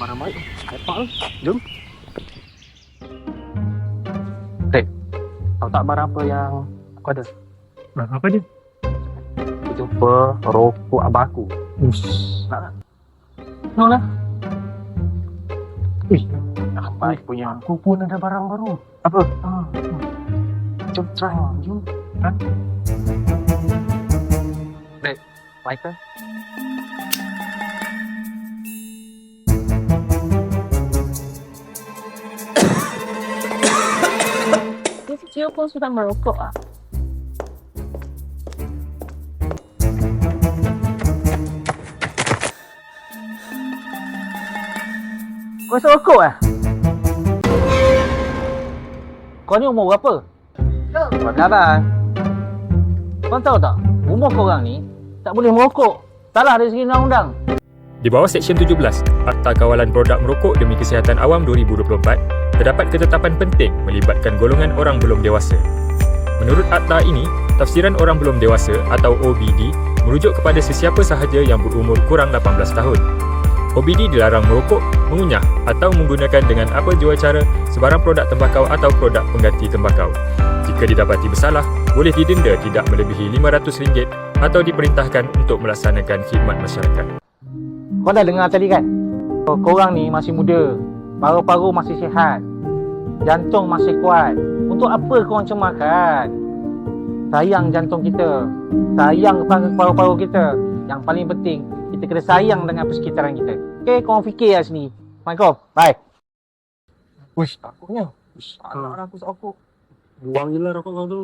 Ramai. Lepak tu. Jom. Dek, kau tak barang apa yang aku ada? Nah, apa dia? Aku jumpa rokok abah aku. Ush. Nak tak? Nak lah. Ui, Ah, baik punya. aku pun ada barang baru. Apa? Ah, Jom try. ah, jom. Ha? Baik ke? Dia kecil pun sudah merokok ah. Kau rasa rokok eh? Kau ni umur berapa? Kau sabar. Kau tahu tak? Umur korang ni tak boleh merokok. Salah dari segi undang-undang. Di bawah Seksyen 17 Akta Kawalan Produk Merokok Demi Kesihatan Awam 2024, terdapat ketetapan penting melibatkan golongan orang belum dewasa. Menurut akta ini, tafsiran orang belum dewasa atau OBD merujuk kepada sesiapa sahaja yang berumur kurang 18 tahun. OBD dilarang merokok, mengunyah atau menggunakan dengan apa jua cara sebarang produk tembakau atau produk pengganti tembakau. Jika didapati bersalah, boleh didenda tidak melebihi RM500 atau diperintahkan untuk melaksanakan khidmat masyarakat. Kau dah dengar tadi kan? Oh, korang ni masih muda. Paru-paru masih sihat. Jantung masih kuat. Untuk apa korang cemarkan? Sayang jantung kita. Sayang kepada paru-paru kita. Yang paling penting, kita kena sayang dengan persekitaran kita. Okay, korang fikir lah sini. Assalamualaikum. Bye. Uish, takutnya. Uish, anak aku sakut. Buang je lah rokok kau tu.